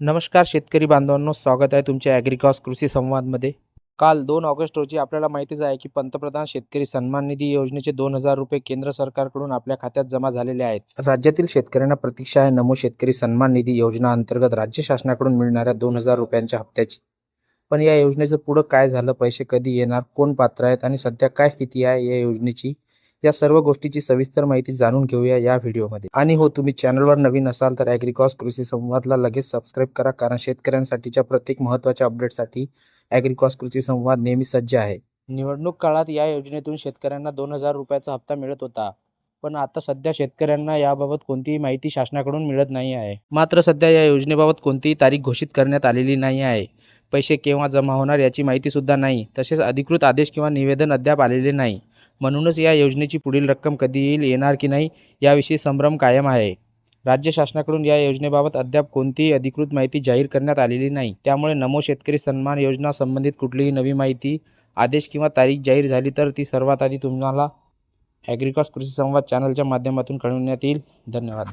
नमस्कार शेतकरी बांधवांनो स्वागत आहे तुमच्या ॲग्रिकॉस कृषी संवादमध्ये. काल दोन ऑगस्ट रोजी आपल्याला माहितीच आहे की पंतप्रधान शेतकरी सन्मान निधी योजनेचे दोन हजार रुपये केंद्र सरकारकडून आपल्या खात्यात जमा झालेले आहेत. राज्यातील शेतकऱ्यांना प्रतीक्षा आहे नमो शेतकरी सन्मान निधी योजना अंतर्गत राज्य शासनाकडून मिळणाऱ्या दोन हजार रुपयांच्या हप्त्याची. पण या योजनेचं पुढं काय झालं पैसे कधी येणार कोण पात्र आहेत आणि सध्या काय स्थिती आहे या योजनेची? या सर्व गोष्टीची सविस्तर माहिती जाणून घेऊया या व्हिडिओमध्ये. आणि हो तुम्ही चॅनलवर नवीन असाल तर ॲग्रिकॉस कृषी संवादला लगेच सबस्क्राईब करा कारण शेतकऱ्यांसाठीच्या प्रत्येक महत्त्वाच्या अपडेटसाठी ॲग्रिकॉस कृषी संवाद नेहमी सज्ज आहे. निवडणूक काळात या योजनेतून शेतकऱ्यांना दोन हजार रुपयाचा हप्ता मिळत होता. पण आता सध्या शेतकऱ्यांना याबाबत कोणतीही माहिती शासनाकडून मिळत नाही आहे. मात्र सध्या या योजनेबाबत कोणतीही तारीख घोषित करण्यात आलेली नाही आहे. पैसे केव्हा जमा होणार याची माहितीसुद्धा नाही. तसेच अधिकृत आदेश किंवा निवेदन अद्याप आलेले नाही. म्हणूनच या योजनेची पुढील रक्कम कधी येईल येणार की नाही याविषयी संभ्रम कायम आहे. राज्य शासनाकडून या योजनेबाबत अद्याप कोणतीही अधिकृत माहिती जाहीर करण्यात आलेली नाही. त्यामुळे नमो शेतकरी सन्मान योजना संबंधित कुठलीही नवी माहिती आदेश किंवा तारीख जाहीर झाली तर ती सर्वात आधी तुम्हाला ॲग्रिकॉस कृषी संवाद चॅनलच्या माध्यमातून कळवण्यात येईल. धन्यवाद.